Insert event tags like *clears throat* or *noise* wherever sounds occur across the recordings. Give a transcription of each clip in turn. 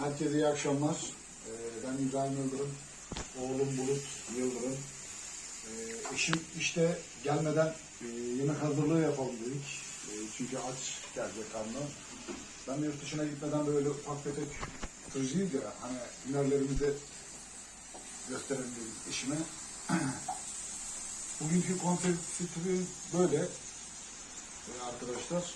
Herkese iyi akşamlar. Ee, ben İbrahim Yıldırım. Oğlum Bulut Yıldırım. Ee, eşim işte gelmeden e, yemek hazırlığı yapalım dedik. E, çünkü aç gelecek karnı. Ben yurt dışına gitmeden böyle ufak tefek sözlüyüz ya. Hani hünerlerimizi gösterelim dedik eşime. *clears throat* Bugünkü konsepti böyle arkadaşlar.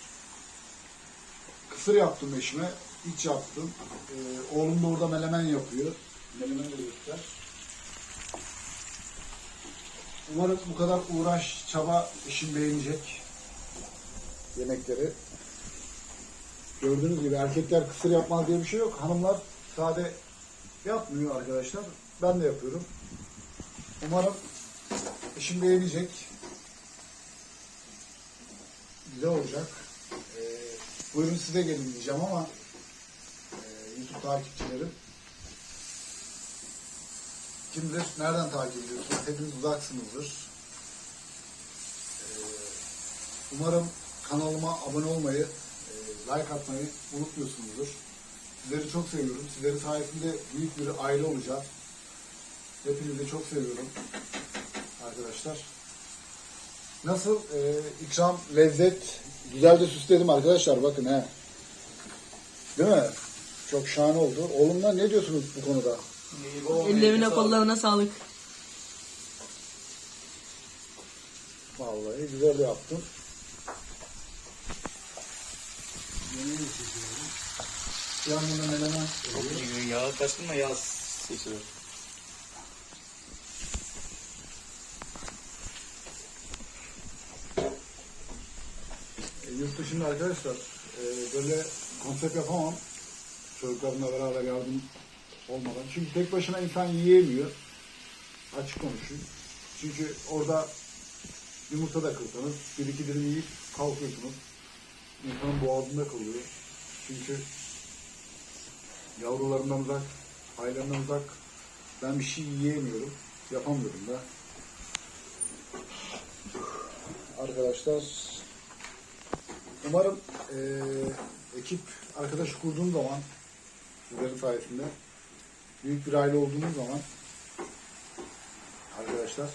Kısır yaptım eşime. İç yaptım. Ee, oğlum da orada melemen yapıyor. Melemen de göster. Umarım bu kadar uğraş, çaba eşim beğenecek yemekleri. Gördüğünüz gibi erkekler kısır yapmaz diye bir şey yok. Hanımlar sade yapmıyor arkadaşlar. Ben de yapıyorum. Umarım eşim beğenecek. Güzel olacak. Ee, buyurun size gelin diyeceğim ama takipçilerim kim nereden takip ediyorsunuz? Hepiniz uzaksınızdır. Ee, umarım kanalıma abone olmayı, e, like atmayı unutmuyorsunuzdur. Sizleri çok seviyorum. Sizlerin sayesinde büyük bir aile olacağız. Hepinizi çok seviyorum arkadaşlar. Nasıl? Ee, ikram, lezzet, güzel de süsledim arkadaşlar bakın he. Değil mi? Çok şahane oldu. Oğlumla ne diyorsunuz bu konuda? Ellerine kollarına sağlık. Vallahi güzel yaptın. Yanına menemen koyuyorum. Yağı kaçtırma yağ seçiyor. E, yurt dışında arkadaşlar e, böyle konsept yapamam. Çocuklarımla beraber yardım olmadan. Çünkü tek başına insan yiyemiyor. Açık konuşayım. Çünkü orada yumurta da kırsanız bir iki dilim yiyip kalkıyorsunuz. İnsanın boğazında kalıyor. Çünkü yavrularımdan uzak, ailemden uzak ben bir şey yiyemiyorum. Yapamıyorum da. Arkadaşlar Umarım eee, ekip arkadaş kurduğum zaman sizlerin sayesinde büyük bir aile olduğumuz zaman arkadaşlar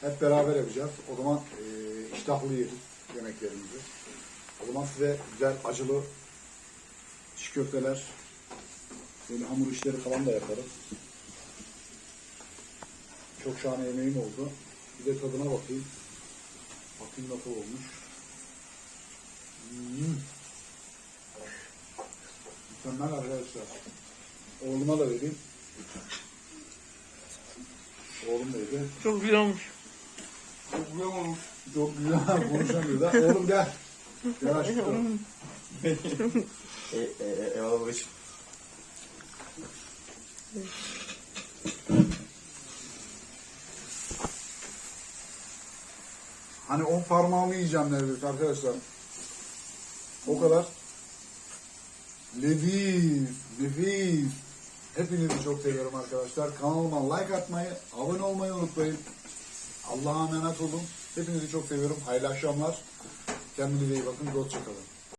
hep beraber yapacağız. O zaman eee iştahlı yeriz yemeklerimizi. O zaman size güzel acılı çiğ köfteler böyle hamur işleri falan da yaparız. Çok şahane yemeğim oldu. Bir de tadına bakayım. Bakayım nasıl olmuş. Hmm. Mükemmel arkadaşlar. Oğluma da vereyim. Oğlum da yedi. Çok güzel olmuş. Çok güzel olmuş. Çok güzel *laughs* konuşamıyor da. Oğlum gel. Gel aşkım. E, e, e, eyvallah babacığım. Hani on parmağımı yiyeceğim neredeyse arkadaşlar. O kadar. Leziz, nefis. Hepinizi çok seviyorum arkadaşlar. Kanalıma like atmayı, abone olmayı unutmayın. Allah'a emanet olun. Hepinizi çok seviyorum. Hayırlı akşamlar. Kendinize iyi bakın. Hoşçakalın.